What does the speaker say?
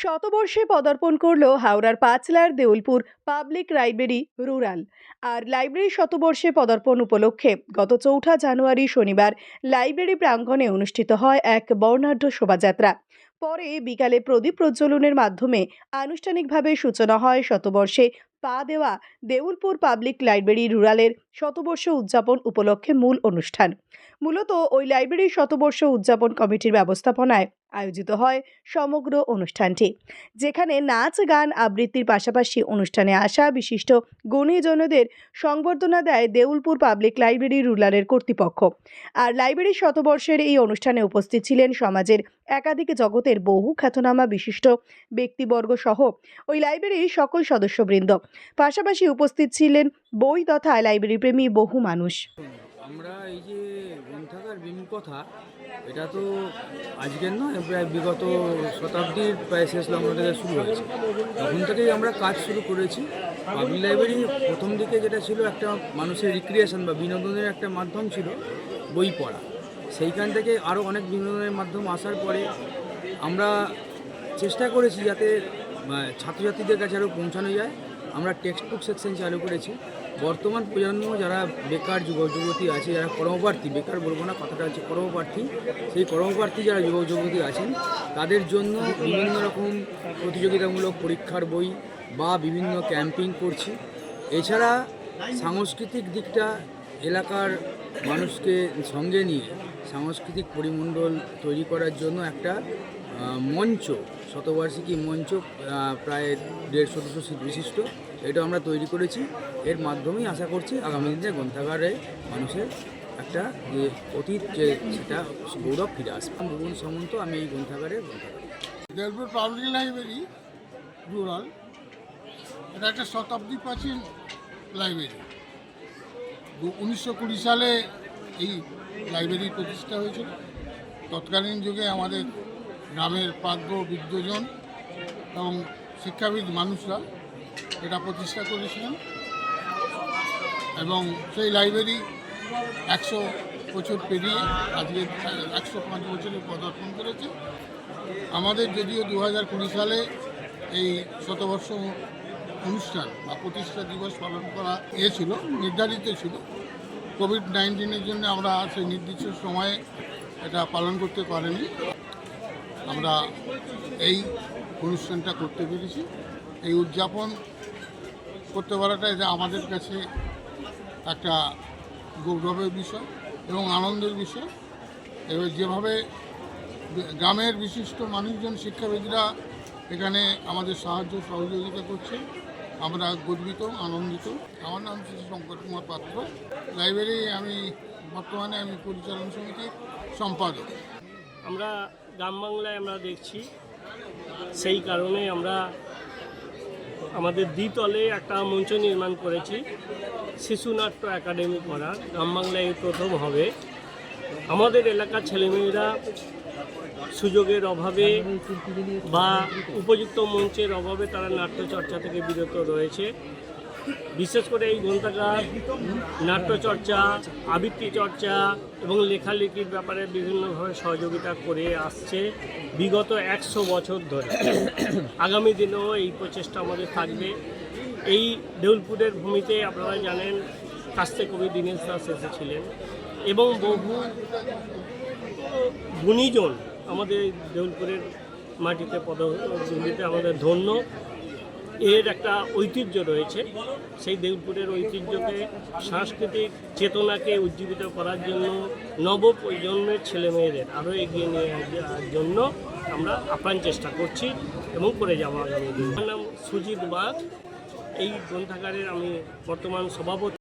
শতবর্ষে পদার্পণ করল হাওড়ার পাঁচলার দেউলপুর পাবলিক লাইব্রেরি রুরাল। আর লাইব্রেরি শতবর্ষে পদার্পণ উপলক্ষে গত চৌঠা জানুয়ারি শনিবার লাইব্রেরি প্রাঙ্গণে অনুষ্ঠিত হয় এক বর্ণাঢ্য শোভাযাত্রা। পরে বিকালে প্রদীপ প্রজ্বলনের মাধ্যমে আনুষ্ঠানিকভাবে সূচনা হয় শতবর্ষে পা দেওয়া দেউলপুর পাবলিক লাইব্রেরি রুরালের শতবর্ষ উদযাপন উপলক্ষে মূল অনুষ্ঠান। মূলত ওই লাইব্রেরির শতবর্ষ উদযাপন কমিটির ব্যবস্থাপনায় আয়োজিত হয় সমগ্র অনুষ্ঠানটি, যেখানে নাচ, গান আবৃত্তির পাশাপাশি অনুষ্ঠানে আসা বিশিষ্ট গুণীজনদের সংবর্ধনা দেয় দেউলপুর পাবলিক লাইব্রেরি রুরালের কর্তৃপক্ষ। আর লাইব্রেরির শতবর্ষের এই অনুষ্ঠানে উপস্থিত ছিলেন সমাজের একাধিক জগতের বহু খ্যাতনামা বিশিষ্ট ব্যক্তিবর্গ সহ ওই লাইব্রেরির সকল সদস্যবৃন্দ। পাশাপাশি উপস্থিত ছিলেন বই তথা লাইব্রেরি প্রেমী বহু মানুষ। আমরা এই যে গ্রন্থাগার কথা, এটা তো আজকের নয়, প্রায় বিগত শতাব্দীর প্রায় শেষ লগ্ন থেকে শুরু হয়েছে। তখন থেকেই আমরা কাজ শুরু করেছি। পাবলিক লাইব্রেরি প্রথম দিকে যেটা ছিল একটা মানুষের রিক্রিয়েশন বা বিনোদনের একটা মাধ্যম ছিল বই পড়া। সেইখান থেকে আরও অনেক বিনোদনের মাধ্যম আসার পরে আমরা চেষ্টা করেছি যাতে ছাত্রছাত্রীদের কাছে আরও পৌঁছানো যায়। আমরা টেক্সট বুক সেকশন চালু করেছি। বর্তমান প্রজন্ম যারা বেকার যুবক যুবতী আছে, যারা কর্মপ্রার্থী, বেকার বলব না, কথাটা হচ্ছে কর্মপ্রার্থী, সেই কর্মপ্রার্থী যারা যুবক যুবতী আছেন, তাদের জন্য বিভিন্ন রকম প্রতিযোগিতামূলক পরীক্ষার বই বা বিভিন্ন ক্যাম্পিং করছি। এছাড়া সাংস্কৃতিক দিকটা এলাকার মানুষকে সঙ্গে নিয়ে সাংস্কৃতিক পরিমণ্ডল তৈরি করার জন্য একটা মঞ্চ, শতবার্ষিকী মঞ্চ প্রায় দেড়শো, দুশো সিট বিশিষ্ট। এটা আমরা তৈরি করেছি। এর মাধ্যমেই আশা করছি আগামী দিনে গ্রন্থাগারে মানুষের একটা যে অতীত, যে সেটা গৌরব ফিরে আসবে। ভুবন সামন্ত, আমি এই গ্রন্থাগারে গ্রন্থাগার। পাবলিক লাইব্রেরি রুরাল এটা একটা শতাব্দী প্রাচীন লাইব্রেরি। উনিশশো কুড়ি সালে এই লাইব্রেরি প্রতিষ্ঠা হয়েছিল। তৎকালীন যুগে আমাদের গ্রামের প্রাজ্ঞ বিদ্যজন এবং শিক্ষাবিদ মানুষরা এটা প্রতিষ্ঠা করেছিলেন। এবং সেই লাইব্রেরি একশো বছর পেরিয়ে আজকে একশো পাঁচ বছরে পদার্পণ করেছে। আমাদের যদিও দু হাজার কুড়ি সালে এই শতবর্ষ অনুষ্ঠান বা প্রতিষ্ঠা দিবস পালন করা ছিল, নির্ধারিত ছিল। কোভিড নাইন্টিনের জন্য আমরা সেই নির্দিষ্ট সময়ে এটা পালন করতে পারিনি। আমরা এই অনুষ্ঠানটা করতে পেরেছি। এই উদযাপন করতে পারাটা এটা আমাদের কাছে একটা গৌরবের বিষয় এবং আনন্দের বিষয়। এবার যেভাবে গ্রামের বিশিষ্ট মানুষজন, শিক্ষাবিদরা এখানে আমাদের সাহায্য সহযোগিতা করছে। আমরা গর্বিত, আনন্দিত। আমার নাম শ্রী শঙ্কর কুমার পাত্র। লাইব্রেরি আমি বর্তমানে আমি পরিচালন সমিতির সম্পাদক। আমরা গ্রাম বাংলায় আমরা দেখছি, সেই কারণে আমরা আমাদের দ্বিতলে একটা মঞ্চ নির্মাণ করেছি, শিশুনাট্য একাডেমি করা। গ্রাম বাংলায় প্রথম হবে। আমাদের এলাকার ছেলেমেয়েরা সুযোগের অভাবে বা উপযুক্ত মঞ্চের অভাবে তারা নাট্যচর্চা থেকে বিরত রয়েছে। বিশেষ করে এই গ্রন্থাগার নাট্যচর্চা, আবৃত্তি চর্চা এবং লেখালেখির ব্যাপারে বিভিন্নভাবে সহযোগিতা করে আসছে বিগত একশো বছর ধরে। আগামী দিনেও এই প্রচেষ্টা আমাদের থাকবে। এই দেউলপুরের ভূমিতে আপনারা জানেন, কাস্তে কবি দীনেশ দাস এসেছিলেন এবং বহু গুণীজন আমাদের দেউলপুরের মাটিতে পদভূমিতে আমাদের ধন্য। এর একটা ঐতিহ্য রয়েছে। সেই দেউলপুরের ঐতিহ্যকে, সাংস্কৃতিক চেতনাকে উজ্জীবিত করার জন্য নব প্রজন্মের ছেলেমেয়েদের আরও এগিয়ে নিয়ে যাওয়ার জন্য আমরা আপ্রাণ চেষ্টা করছি এবং করে যাব আগামী দিন। আমার নাম সুজিত বাগ। এই গ্রন্থাগারের আমি বর্তমান সভাপতি।